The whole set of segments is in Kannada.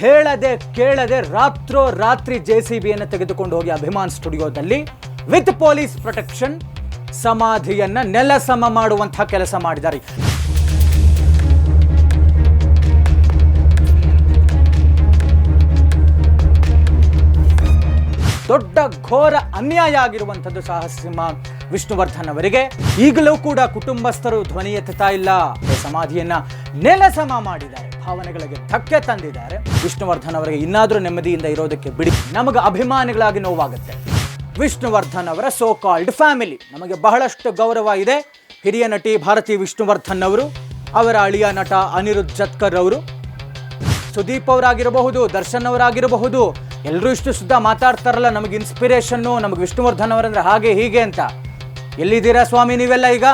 ಹೇಳದೆ ಕೇಳದೆ ರಾತ್ರೋ ರಾತ್ರಿ ಜೆ ಸಿ ಬಿಯನ್ನು ತೆಗೆದುಕೊಂಡು ಹೋಗಿ ಅಭಿಮಾನ್ ಸ್ಟುಡಿಯೋದಲ್ಲಿ ವಿತ್ ಪೊಲೀಸ್ ಪ್ರೊಟೆಕ್ಷನ್ ಸಮಾಧಿಯನ್ನ ನೆಲಸಮ ಮಾಡುವಂತಹ ಕೆಲಸ ಮಾಡಿದ್ದಾರೆ. ದೊಡ್ಡ ಘೋರ ಅನ್ಯಾಯ ಆಗಿರುವಂಥದ್ದು ಸಾಹಸಿಂಹ ವಿಷ್ಣುವರ್ಧನ್ ಅವರಿಗೆ. ಈಗಲೂ ಕೂಡ ಕುಟುಂಬಸ್ಥರು ಧ್ವನಿ ಎತ್ತುತ್ತಾ ಇಲ್ಲ. ಸಮಾಧಿಯನ್ನ ನೆಲಸಮ ಮಾಡಿದ್ದಾರೆ, ಭಾವನೆಗಳಿಗೆ ಧಕ್ಕೆ ತಂದಿದ್ದಾರೆ. ವಿಷ್ಣುವರ್ಧನ್ ಅವರಿಗೆ ಇನ್ನಾದರೂ ನೆಮ್ಮದಿಯಿಂದ ಇರೋದಕ್ಕೆ ಬಿಡಿ. ನಮಗೆ ಅಭಿಮಾನಿಗಳಾಗಿ ನೋವಾಗುತ್ತೆ. ವಿಷ್ಣುವರ್ಧನ್ ಅವರ ಸೋ ಕಾಲ್ಡ್ ಫ್ಯಾಮಿಲಿ ನಮಗೆ ಬಹಳಷ್ಟು ಗೌರವ ಇದೆ. ಹಿರಿಯ ನಟಿ ಭಾರತಿ ವಿಷ್ಣುವರ್ಧನ್ ಅವರು, ಅವರ ಅಳಿಯ ನಟ ಅನಿರುದ್ಧ್ ಜತ್ಕರ್ ಅವರು, ಸುದೀಪ್ ಅವರಾಗಿರಬಹುದು, ದರ್ಶನ್ ಅವರಾಗಿರಬಹುದು ಎಲ್ಲರೂ ಇಷ್ಟು ಸುದ್ದ ಮಾತಾಡ್ತಾರಲ್ಲ, ನಮಗೆ ಇನ್ಸ್ಪಿರೇಷನ್ನು ನಮಗೆ ವಿಷ್ಣುವರ್ಧನ್ ಅವರಂದ್ರೆ ಹಾಗೆ ಹೀಗೆ ಅಂತ. ಎಲ್ಲಿದ್ದೀರಾ ಸ್ವಾಮಿ ನೀವೆಲ್ಲ ಈಗ?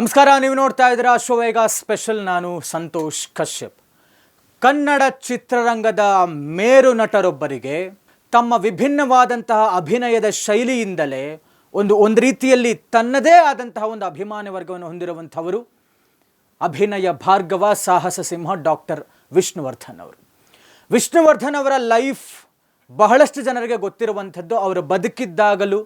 ನಮಸ್ಕಾರ, ನೀವು ನೋಡ್ತಾ ಇದ್ದೀರಾ ಅಶ್ವವೇಗ ಸ್ಪೆಷಲ್ ನಾನು ಸಂತೋಷ್ ಕಶ್ಯಪ್. ಕನ್ನಡ ಚಿತ್ರರಂಗದ ಮೇರು ನಟರೊಬ್ಬರಿಗೆ ತಮ್ಮ ವಿಭಿನ್ನವಾದಂತಹ ಅಭಿನಯದ ಶೈಲಿಯಿಂದಲೇ ಒಂದು ಒಂದು ರೀತಿಯಲ್ಲಿ ತನ್ನದೇ ಆದಂತಹ ಒಂದು ಅಭಿಮಾನ ವರ್ಗವನ್ನು ಹೊಂದಿರುವಂಥವರು ಅಭಿನಯ ಭಾರ್ಗವ ಸಾಹಸ ಸಿಂಹ ಡಾಕ್ಟರ್ ವಿಷ್ಣುವರ್ಧನ್ ಅವರು. ವಿಷ್ಣುವರ್ಧನ್ ಅವರ ಲೈಫ್ ಬಹಳಷ್ಟು ಜನರಿಗೆ ಗೊತ್ತಿರುವಂಥದ್ದು, ಅವರು ಬದುಕಿದ್ದಾಗಲೂ,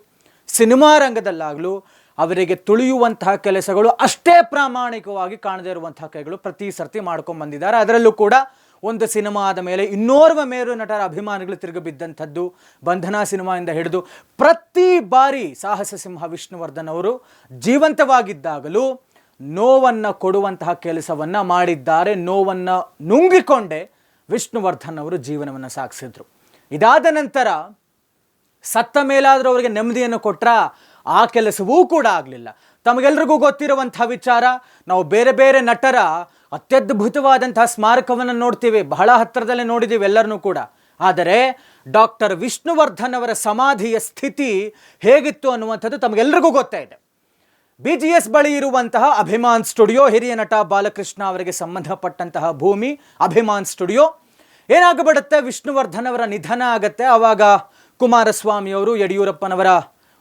ಸಿನಿಮಾ ರಂಗದಲ್ಲಾಗಲೂ ಅವರಿಗೆ ತುಳಿಯುವಂತಹ ಕೆಲಸಗಳು ಅಷ್ಟೇ ಪ್ರಾಮಾಣಿಕವಾಗಿ ಕಾಣದೇ ಇರುವಂತಹ ಕೈಗಳು ಪ್ರತಿ ಸರ್ತಿ ಮಾಡ್ಕೊಂಡು ಬಂದಿದ್ದಾರೆ. ಅದರಲ್ಲೂ ಕೂಡ ಒಂದು ಸಿನಿಮಾ ಆದ ಮೇಲೆ ಇನ್ನೋರ್ವ ಮೇರು ನಟರ ಅಭಿಮಾನಿಗಳು ತಿರುಗಿ ಬಿದ್ದಂಥದ್ದು ಬಂಧನ ಸಿನಿಮಾದಿಂದ ಹಿಡಿದು ಪ್ರತಿ ಬಾರಿ ಸಾಹಸ ಸಿಂಹ ವಿಷ್ಣುವರ್ಧನ್ ಅವರು ಜೀವಂತವಾಗಿದ್ದಾಗಲೂ ನೋವನ್ನು ಕೊಡುವಂತಹ ಕೆಲಸವನ್ನು ಮಾಡಿದ್ದಾರೆ. ನೋವನ್ನು ನುಂಗಿಕೊಂಡೇ ವಿಷ್ಣುವರ್ಧನ್ ಅವರು ಜೀವನವನ್ನು ಸಾಗಿಸಿದ್ರು. ಇದಾದ ನಂತರ ಸತ್ತ ಮೇಲಾದರೂ ಅವರಿಗೆ ನೆಮ್ಮದಿಯನ್ನು ಕೊಟ್ರ? ಆ ಕೆಲಸವೂ ಕೂಡ ಆಗಲಿಲ್ಲ. ತಮಗೆಲ್ರಿಗೂ ಗೊತ್ತಿರುವಂಥ ವಿಚಾರ, ನಾವು ಬೇರೆ ಬೇರೆ ನಟರ ಅತ್ಯದ್ಭುತವಾದಂಥ ಸ್ಮಾರಕವನ್ನು ನೋಡ್ತೀವಿ, ಬಹಳ ಹತ್ತಿರದಲ್ಲೇ ನೋಡಿದ್ದೀವಿ ಎಲ್ಲರನ್ನೂ ಕೂಡ. ಆದರೆ ಡಾಕ್ಟರ್ ವಿಷ್ಣುವರ್ಧನ್ ಅವರ ಸಮಾಧಿಯ ಸ್ಥಿತಿ ಹೇಗಿತ್ತು ಅನ್ನುವಂಥದ್ದು ತಮಗೆಲ್ರಿಗೂ ಗೊತ್ತೇ ಇದೆ. ಬಿ ಜಿ ಎಸ್ ಬಳಿ ಇರುವಂತಹ ಅಭಿಮಾನ್ ಸ್ಟುಡಿಯೋ, ಹಿರಿಯ ನಟ ಬಾಲಕೃಷ್ಣ ಅವರಿಗೆ ಸಂಬಂಧಪಟ್ಟಂತಹ ಭೂಮಿ, ಅಭಿಮಾನ್ ಸ್ಟುಡಿಯೋ. ಏನಾಗಬಿಡುತ್ತೆ, ವಿಷ್ಣುವರ್ಧನ್ ಅವರ ನಿಧನ ಆಗತ್ತೆ. ಆವಾಗ ಕುಮಾರಸ್ವಾಮಿ ಅವರು ಯಡಿಯೂರಪ್ಪನವರ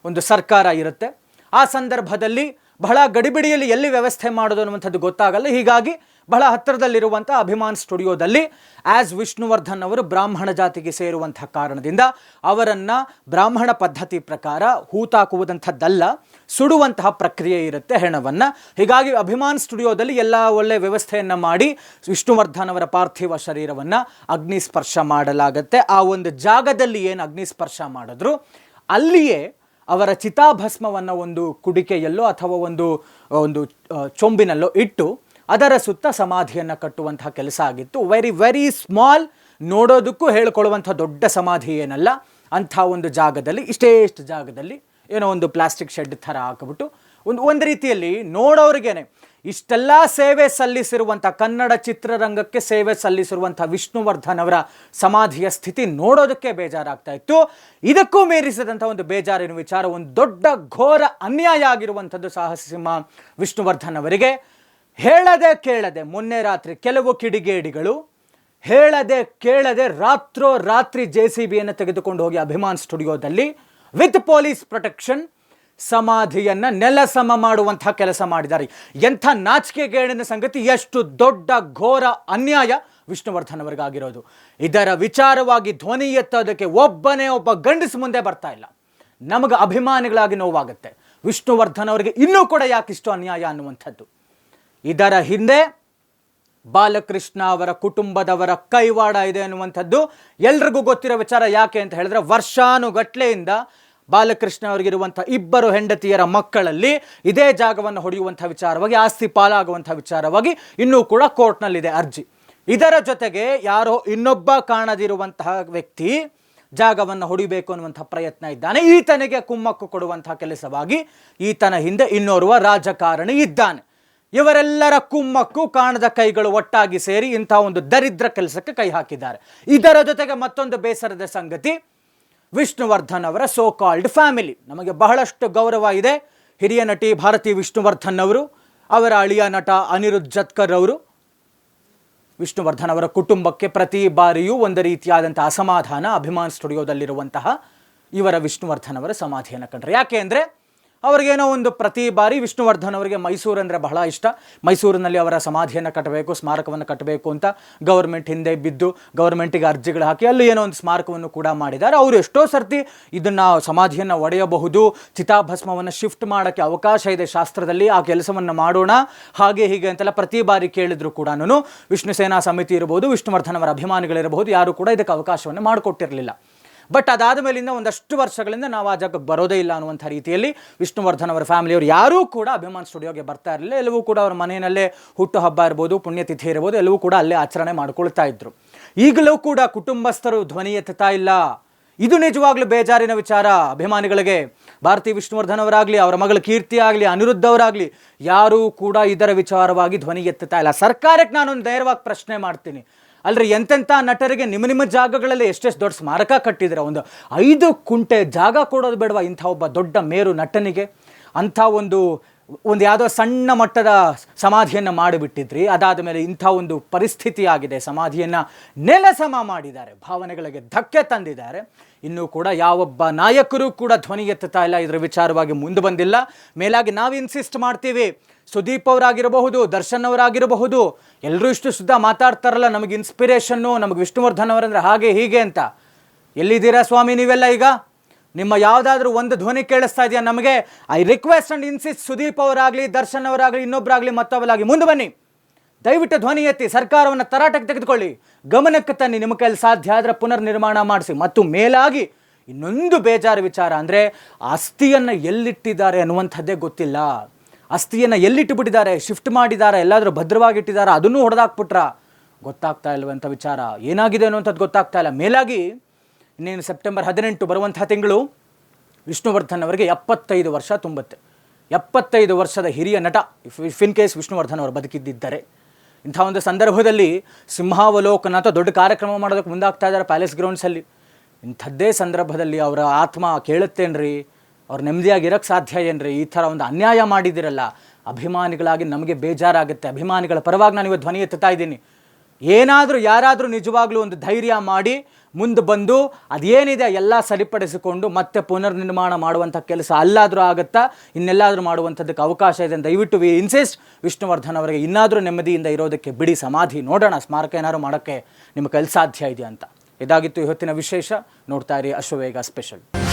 ಒಂದು ಸರ್ಕಾರ ಇರುತ್ತೆ. ಆ ಸಂದರ್ಭದಲ್ಲಿ ಬಹಳ ಗಡಿಬಿಡಿಯಲ್ಲಿ ಎಲ್ಲಿ ವ್ಯವಸ್ಥೆ ಮಾಡೋದು ಅನ್ನುವಂಥದ್ದು ಗೊತ್ತಾಗಲ್ಲ. ಹೀಗಾಗಿ ಬಹಳ ಹತ್ತಿರದಲ್ಲಿರುವಂಥ ಅಭಿಮಾನ್ ಸ್ಟುಡಿಯೋದಲ್ಲಿ ಆ್ಯಸ್ ವಿಷ್ಣುವರ್ಧನ್ ಅವರು ಬ್ರಾಹ್ಮಣ ಜಾತಿಗೆ ಸೇರುವಂಥ ಕಾರಣದಿಂದ ಅವರನ್ನು ಬ್ರಾಹ್ಮಣ ಪದ್ಧತಿ ಪ್ರಕಾರ ಹೂತಾಕುವುದಂಥದ್ದಲ್ಲ, ಸುಡುವಂತಹ ಪ್ರಕ್ರಿಯೆ ಇರುತ್ತೆ ಹೆಣವನ್ನು. ಹೀಗಾಗಿ ಅಭಿಮಾನ್ ಸ್ಟುಡಿಯೋದಲ್ಲಿ ಎಲ್ಲ ಒಳ್ಳೆಯ ವ್ಯವಸ್ಥೆಯನ್ನು ಮಾಡಿ ವಿಷ್ಣುವರ್ಧನ್ ಅವರ ಪಾರ್ಥಿವ ಶರೀರವನ್ನು ಅಗ್ನಿಸ್ಪರ್ಶ ಮಾಡಲಾಗತ್ತೆ. ಆ ಒಂದು ಜಾಗದಲ್ಲಿ ಏನು ಅಗ್ನಿಸ್ಪರ್ಶ ಮಾಡಿದ್ರು, ಅಲ್ಲಿಯೇ ಅವರ ಚಿತಾಭಸ್ಮವನ್ನು ಒಂದು ಕುಡಿಕೆಯಲ್ಲೋ ಅಥವಾ ಒಂದು ಒಂದು ಚೊಂಬಿನಲ್ಲೋ ಇಟ್ಟು ಅದರ ಸುತ್ತ ಸಮಾಧಿಯನ್ನು ಕಟ್ಟುವಂತಹ ಕೆಲಸ ಆಗಿತ್ತು. ವೆರಿ ವೆರಿ ಸ್ಮಾಲ್ ನೋಡೋದಕ್ಕೂ ಹೇಳ್ಕೊಳ್ಳುವಂಥ ದೊಡ್ಡ ಸಮಾಧಿ ಏನಲ್ಲ. ಅಂಥ ಒಂದು ಜಾಗದಲ್ಲಿ ಇಷ್ಟೇ ಇಷ್ಟು ಜಾಗದಲ್ಲಿ ಏನೋ ಒಂದು ಪ್ಲಾಸ್ಟಿಕ್ ಶೆಡ್ ಥರ ಹಾಕಿಬಿಟ್ಟು ಒಂದು ಒಂದು ರೀತಿಯಲ್ಲಿ ನೋಡೋರಿಗೇನೆ ಇಷ್ಟೆಲ್ಲ ಸೇವೆ ಸಲ್ಲಿಸಿರುವಂಥ ಕನ್ನಡ ಚಿತ್ರರಂಗಕ್ಕೆ ಸೇವೆ ಸಲ್ಲಿಸಿರುವಂಥ ವಿಷ್ಣುವರ್ಧನ್ ಅವರ ಸಮಾಧಿಯ ಸ್ಥಿತಿ ನೋಡೋದಕ್ಕೆ ಬೇಜಾರಾಗ್ತಾ ಇತ್ತು. ಇದಕ್ಕೂ ಮೀರಿಸಿದಂಥ ಒಂದು ಬೇಜಾರಿನ ವಿಚಾರ, ಒಂದು ದೊಡ್ಡ ಘೋರ ಅನ್ಯಾಯ ಆಗಿರುವಂಥದ್ದು ಸಾಹಸ ಸಿಂಹ ವಿಷ್ಣುವರ್ಧನ್ ಅವರಿಗೆ. ಹೇಳದೆ ಕೇಳದೆ ಮೊನ್ನೆ ರಾತ್ರಿ ಕೆಲವು ಕಿಡಿಗೇಡಿಗಳು ಹೇಳದೆ ಕೇಳದೆ ರಾತ್ರೋ ರಾತ್ರಿ ಜೆ ಸಿ ಬಿಯನ್ನು ತೆಗೆದುಕೊಂಡು ಹೋಗಿ ಅಭಿಮಾನ್ ಸ್ಟುಡಿಯೋದಲ್ಲಿ ವಿತ್ ಪೊಲೀಸ್ ಪ್ರೊಟೆಕ್ಷನ್ ಸಮಾಧಿಯನ್ನ ನೆಲಸಮ ಮಾಡುವಂತಹ ಕೆಲಸ ಮಾಡಿದ್ದಾರೆ. ಎಂಥ ನಾಚಿಕೆಗೇಡಿನ ಸಂಗತಿ, ಎಷ್ಟು ದೊಡ್ಡ ಘೋರ ಅನ್ಯಾಯ ವಿಷ್ಣುವರ್ಧನ್ ಅವರಿಗಾಗಿರೋದು. ಇದರ ವಿಚಾರವಾಗಿ ಧ್ವನಿ ಎತ್ತೋದಕ್ಕೆ ಒಬ್ಬನೇ ಒಬ್ಬ ಗಂಡಸು ಮುಂದೆ ಬರ್ತಾ ಇಲ್ಲ. ನಮಗೆ ಅಭಿಮಾನಿಗಳಾಗಿ ನೋವಾಗುತ್ತೆ. ವಿಷ್ಣುವರ್ಧನ್ ಅವರಿಗೆ ಇನ್ನೂ ಕೂಡ ಯಾಕಿಷ್ಟು ಅನ್ಯಾಯ ಅನ್ನುವಂಥದ್ದು? ಇದರ ಹಿಂದೆ ಬಾಲಕೃಷ್ಣ ಅವರ ಕುಟುಂಬದವರ ಕೈವಾಡ ಇದೆ ಅನ್ನುವಂಥದ್ದು ಎಲ್ರಿಗೂ ಗೊತ್ತಿರೋ ವಿಚಾರ ಯಾಕೆ ಅಂತ ಹೇಳಿದ್ರೆ ವರ್ಷಾನುಗಟ್ಲೆಯಿಂದ ಬಾಲಕೃಷ್ಣ ಅವರಿಗಿರುವಂಥ ಇಬ್ಬರು ಹೆಂಡತಿಯರ ಮಕ್ಕಳಲ್ಲಿ ಇದೇ ಜಾಗವನ್ನು ಹೊಡೆಯುವಂಥ ವಿಚಾರವಾಗಿ, ಆಸ್ತಿ ಪಾಲಾಗುವಂಥ ವಿಚಾರವಾಗಿ ಇನ್ನೂ ಕೂಡ ಕೋರ್ಟ್ನಲ್ಲಿದೆ ಅರ್ಜಿ. ಇದರ ಜೊತೆಗೆ ಯಾರೋ ಇನ್ನೊಬ್ಬ ಕಾಣದಿರುವಂತಹ ವ್ಯಕ್ತಿ ಜಾಗವನ್ನು ಹೊಡಿಬೇಕು ಅನ್ನುವಂಥ ಪ್ರಯತ್ನ ಇದ್ದಾನೆ. ಈತನಿಗೆ ಕುಮ್ಮಕ್ಕು ಕೊಡುವಂಥ ಕೆಲಸವಾಗಿ ಈತನ ಹಿಂದೆ ಇನ್ನೋರ್ವ ರಾಜಕಾರಣಿ ಇದ್ದಾನೆ. ಇವರೆಲ್ಲರ ಕುಮ್ಮಕ್ಕು ಕಾಣದ ಕೈಗಳು ಒಟ್ಟಾಗಿ ಸೇರಿ ಇಂಥ ಒಂದು ದರಿದ್ರ ಕೆಲಸಕ್ಕೆ ಕೈ ಹಾಕಿದ್ದಾರೆ. ಇದರ ಜೊತೆಗೆ ಮತ್ತೊಂದು ಬೇಸರದ ಸಂಗತಿ ವಿಷ್ಣುವರ್ಧನ್ ಅವರ ಸೋ ಕಾಲ್ಡ್ ಫ್ಯಾಮಿಲಿ ನಮಗೆ ಬಹಳಷ್ಟು ಗೌರವ ಇದೆ. ಹಿರಿಯ ನಟಿ ಭಾರತಿ ವಿಷ್ಣುವರ್ಧನ್ ಅವರು, ಅವರ ಅಳಿಯ ನಟ ಅನಿರುದ್ಧ್ ಜತ್ಕರ್ ಅವರು. ವಿಷ್ಣುವರ್ಧನ್ ಅವರ ಕುಟುಂಬಕ್ಕೆ ಪ್ರತಿ ಬಾರಿಯೂ ಒಂದು ರೀತಿಯಾದಂಥ ಅಸಮಾಧಾನ, ಅಭಿಮಾನ್ ಸ್ಟುಡಿಯೋದಲ್ಲಿರುವಂತಹ ಇವರ ವಿಷ್ಣುವರ್ಧನ್ ಅವರ ಸಮಾಧಿಯನ್ನು ಕಂಡ್ರೆ. ಯಾಕೆ ಅಂದರೆ ಅವ್ರಿಗೇನೋ ಒಂದು ಪ್ರತಿ ಬಾರಿ ವಿಷ್ಣುವರ್ಧನ್ ಅವರಿಗೆ ಮೈಸೂರು ಅಂದರೆ ಬಹಳ ಇಷ್ಟ. ಮೈಸೂರಿನಲ್ಲಿ ಅವರ ಸಮಾಧಿಯನ್ನು ಕಟ್ಟಬೇಕು, ಸ್ಮಾರಕವನ್ನು ಕಟ್ಟಬೇಕು ಅಂತ ಗೌರ್ಮೆಂಟ್ ಹಿಂದೆ ಬಿದ್ದು ಗೌರ್ಮೆಂಟಿಗೆ ಅರ್ಜಿಗಳು ಹಾಕಿ ಅಲ್ಲಿ ಏನೋ ಒಂದು ಸ್ಮಾರಕವನ್ನು ಕೂಡ ಮಾಡಿದ್ದಾರೆ. ಅವರು ಎಷ್ಟೋ ಸರ್ತಿ ಇದನ್ನು ಸಮಾಧಿಯನ್ನು ಒಡೆಯಬಹುದು, ಚಿತಾಭಸ್ಮವನ್ನು ಶಿಫ್ಟ್ ಮಾಡೋಕ್ಕೆ ಅವಕಾಶ ಇದೆ ಶಾಸ್ತ್ರದಲ್ಲಿ, ಆ ಕೆಲಸವನ್ನು ಮಾಡೋಣ, ಹಾಗೆ ಹೀಗೆ ಅಂತೆಲ್ಲ ಪ್ರತಿ ಬಾರಿ ಕೇಳಿದ್ರು ಕೂಡ ವಿಷ್ಣು ಸೇನಾ ಸಮಿತಿ ಇರಬಹುದು ವಿಷ್ಣುವರ್ಧನ್ ಅವರ ಅಭಿಮಾನಿಗಳಿರಬಹುದು ಯಾರು ಕೂಡ ಇದಕ್ಕೆ ಅವಕಾಶವನ್ನು ಮಾಡಿಕೊಟ್ಟಿರಲಿಲ್ಲ. ಬಟ್ ಅದಾದ ಮೇಲಿಂದ ಒಂದಷ್ಟು ವರ್ಷಗಳಿಂದ ನಾವು ಆ ಜಾಗಕ್ಕೆ ಬರೋದೇ ಇಲ್ಲ ಅನ್ನುವಂಥ ರೀತಿಯಲ್ಲಿ ವಿಷ್ಣುವರ್ಧನ್ ಅವರ ಫ್ಯಾಮಿಲಿಯವರು ಯಾರೂ ಕೂಡ ಅಭಿಮಾನ್ ಸ್ಟುಡಿಯೋಗೆ ಬರ್ತಾ ಇರಲಿಲ್ಲ. ಎಲ್ಲವೂ ಕೂಡ ಅವರ ಮನೆಯಲ್ಲೇ ಹುಟ್ಟು ಹಬ್ಬ ಇರ್ಬೋದು ಪುಣ್ಯತಿಥಿ ಇರ್ಬೋದು, ಎಲ್ಲವೂ ಕೂಡ ಅಲ್ಲೇ ಆಚರಣೆ ಮಾಡ್ಕೊಳ್ತಾ ಇದ್ರು. ಈಗಲೂ ಕೂಡ ಕುಟುಂಬಸ್ಥರು ಧ್ವನಿ ಎತ್ತುತ್ತಾ ಇಲ್ಲ. ಇದು ನಿಜವಾಗ್ಲೂ ಬೇಜಾರಿನ ವಿಚಾರ ಅಭಿಮಾನಿಗಳಿಗೆ. ಭಾರತಿ ವಿಷ್ಣುವರ್ಧನ್ ಅವರಾಗಲಿ, ಅವರ ಮಗಳ ಕೀರ್ತಿ ಆಗಲಿ, ಅನಿರುದ್ಧ ಅವರಾಗಲಿ, ಯಾರೂ ಕೂಡ ಇದರ ವಿಚಾರವಾಗಿ ಧ್ವನಿ ಎತ್ತುತ್ತಾ ಇಲ್ಲ. ಸರ್ಕಾರಕ್ಕೆ ನಾನೊಂದು ಧೈರ್ಯವಾಗಿ ಪ್ರಶ್ನೆ ಮಾಡ್ತೀನಿ. ಅಲ್ರಿ, ಎಂತೆಂಥ ನಟರಿಗೆ ನಿಮ್ಮ ನಿಮ್ಮ ಜಾಗಗಳಲ್ಲಿ ಎಷ್ಟೆಷ್ಟು ದೊಡ್ಡ ಸ್ಮಾರಕ ಕಟ್ಟಿದ್ರೆ ಒಂದು ಐದು ಕುಂಟೆ ಜಾಗ ಕೊಡೋದು ಬೇಡವಾ ಇಂಥ ಒಬ್ಬ ದೊಡ್ಡ ಮೇರು ನಟನಿಗೆ? ಅಂಥ ಒಂದು ಒಂದು ಯಾವುದೋ ಸಣ್ಣ ಮಟ್ಟದ ಸಮಾಧಿಯನ್ನು ಮಾಡಿಬಿಟ್ಟಿದ್ರಿ. ಅದಾದ ಮೇಲೆ ಇಂಥ ಒಂದು ಪರಿಸ್ಥಿತಿ ಆಗಿದೆ ಸಮಾಧಿಯನ್ನು ನೆಲಸಮ ಮಾಡಿದ್ದಾರೆ. ಭಾವನೆಗಳಿಗೆ ಧಕ್ಕೆ ತಂದಿದ್ದಾರೆ. ಇನ್ನೂ ಕೂಡ ಯಾವೊಬ್ಬ ನಾಯಕರು ಕೂಡ ಧ್ವನಿ ಎತ್ತುತ್ತಾ ಇಲ್ಲ. ಇದರ ವಿಚಾರವಾಗಿ ಮುಂದೆ ಬಂದಿಲ್ಲ. ಮೇಲಾಗಿ ನಾವು ಇನ್ಸಿಸ್ಟ್ ಮಾಡ್ತೀವಿ. ಸುದೀಪ್ ಅವರಾಗಿರಬಹುದು, ದರ್ಶನ್ ಅವರಾಗಿರಬಹುದು ಎಲ್ಲರೂ ಇಷ್ಟು ಸುದ್ದ ಮಾತಾಡ್ತಾರಲ್ಲ, ನಮಗೆ ಇನ್ಸ್ಪಿರೇಷನ್ನು ನಮಗೆ ವಿಷ್ಣುವರ್ಧನ್ ಅವರಂದ್ರೆ ಹಾಗೆ ಹೀಗೆ ಅಂತ. ಎಲ್ಲಿದ್ದೀರಾ ಸ್ವಾಮಿ ನೀವೆಲ್ಲ ಈಗ? ನಿಮ್ಮ ಯಾವುದಾದ್ರೂ ಒಂದು ಧ್ವನಿ ಕೇಳಿಸ್ತಾ ಇದೆಯಾ ನಮಗೆ? I request and insist Sudeep ಅವರಾಗಲಿ, Darshan ಅವರಾಗಲಿ ಇನ್ನೊಬ್ಬರಾಗಲಿ ಮತ್ತೊಬ್ಬರಾಗಲಿ ಮುಂದೆ ಬನ್ನಿ. ದಯವಿಟ್ಟು ಧ್ವನಿ ಎತ್ತಿ, ಸರ್ಕಾರವನ್ನು ತರಾಟಕ್ಕೆ ತೆಗೆದುಕೊಳ್ಳಿ. ಗಮನಕ್ಕೆ ತನ್ನಿ, ನಿಮ್ಮ ಕೈಲಿ ಸಾಧ್ಯ ಆದರೆ ಪುನರ್ ನಿರ್ಮಾಣ ಮಾಡಿಸಿ. ಮತ್ತು ಮೇಲಾಗಿ ಇನ್ನೊಂದು ಬೇಜಾರು ವಿಚಾರ ಅಂದರೆ ಆಸ್ತಿಯನ್ನು ಎಲ್ಲಿಟ್ಟಿದ್ದಾರೆ ಅನ್ನುವಂಥದ್ದೇ ಗೊತ್ತಿಲ್ಲ. ಅಸ್ಥಿಯನ್ನು ಎಲ್ಲಿಟ್ಟು ಬಿಟ್ಟಿದ್ದಾರೆ? ಶಿಫ್ಟ್ ಮಾಡಿದ್ದಾರೆ ಎಲ್ಲಾದರೂ ಭದ್ರವಾಗಿ ಇಟ್ಟಿದ್ದಾರೆ ಅದನ್ನೂ ಹೊಡೆದಾಕ್ಬಿಟ್ರ? ಗೊತ್ತಾಗ್ತಾ ಇಲ್ಲವಂಥ ವಿಚಾರ. ಏನಾಗಿದೆ ಅನ್ನುವಂಥದ್ದು ಗೊತ್ತಾಗ್ತಾ ಇಲ್ಲ. ಮೇಲಾಗಿ ಇನ್ನೇನು ಸೆಪ್ಟೆಂಬರ್ ಹದಿನೆಂಟು ಬರುವಂಥ ತಿಂಗಳು ವಿಷ್ಣುವರ್ಧನ್ ಅವರಿಗೆ ಎಪ್ಪತ್ತೈದು ವರ್ಷ ತುಂಬುತ್ತೆ. ಎಪ್ಪತ್ತೈದು ವರ್ಷದ ಹಿರಿಯ ನಟ, if if in case Vishnuvardhan ಅವರು ಬದುಕಿದ್ದಿದ್ದರೆ. ಇಂಥ ಒಂದು ಸಂದರ್ಭದಲ್ಲಿ ಸಿಂಹಾವಲೋಕನ ಅಥವಾ ದೊಡ್ಡ ಕಾರ್ಯಕ್ರಮ ಮಾಡೋದಕ್ಕೆ ಮುಂದಾಗ್ತಾ ಇದ್ದಾರೆ ಪ್ಯಾಲೇಸ್ ಗ್ರೌಂಡ್ಸಲ್ಲಿ. ಇಂಥದ್ದೇ ಸಂದರ್ಭದಲ್ಲಿ ಅವರ ಆತ್ಮ ಕೇಳುತ್ತೇನ್ರಿ? ಅವ್ರು ನೆಮ್ಮದಿಯಾಗಿರೋಕ್ಕೆ ಸಾಧ್ಯ ಏನ್ರಿ? ಈ ಥರ ಒಂದು ಅನ್ಯಾಯ ಮಾಡಿದಿರಲ್ಲ ಅಭಿಮಾನಿಗಳಾಗಿ ನಮಗೆ ಬೇಜಾರಾಗುತ್ತೆ. ಅಭಿಮಾನಿಗಳ ಪರವಾಗಿ ನಾನು ಇವತ್ತು ಧ್ವನಿ ಎತ್ತುತ್ತಾ ಇದ್ದೀನಿ. ಏನಾದರೂ ಯಾರಾದರೂ ನಿಜವಾಗ್ಲೂ ಒಂದು ಧೈರ್ಯ ಮಾಡಿ ಮುಂದೆ ಬಂದು ಅದೇನಿದೆ ಎಲ್ಲ ಸರಿಪಡಿಸಿಕೊಂಡು ಮತ್ತೆ ಪುನರ್ನಿರ್ಮಾಣ ಮಾಡುವಂಥ ಕೆಲಸ ಅಲ್ಲಾದರೂ ಆಗುತ್ತಾ? ಇನ್ನೆಲ್ಲಾದರೂ ಮಾಡುವಂಥದ್ದಕ್ಕೆ ಅವಕಾಶ ಇದೆ ದಯವಿಟ್ಟು ವಿ ಇನ್ಸಿಸ್ಟ್ ವಿಷ್ಣುವರ್ಧನ್ ಅವರಿಗೆ. ಇನ್ನಾದರೂ ನೆಮ್ಮದಿಯಿಂದ ಇರೋದಕ್ಕೆ ಬಿಡಿ, ಸಮಾಧಿ ನೋಡೋಣ. ಸ್ಮಾರಕ ಏನಾದ್ರು ಮಾಡೋಕ್ಕೆ ನಿಮ್ಮ ಕೆಲಸ ಸಾಧ್ಯ ಇದೆಯಾ ಅಂತ. ಇದಾಗಿತ್ತು ಇವತ್ತಿನ ವಿಶೇಷ. ನೋಡ್ತಾ ಇರಿ ಅಶ್ವವೇಗ ಸ್ಪೆಷಲ್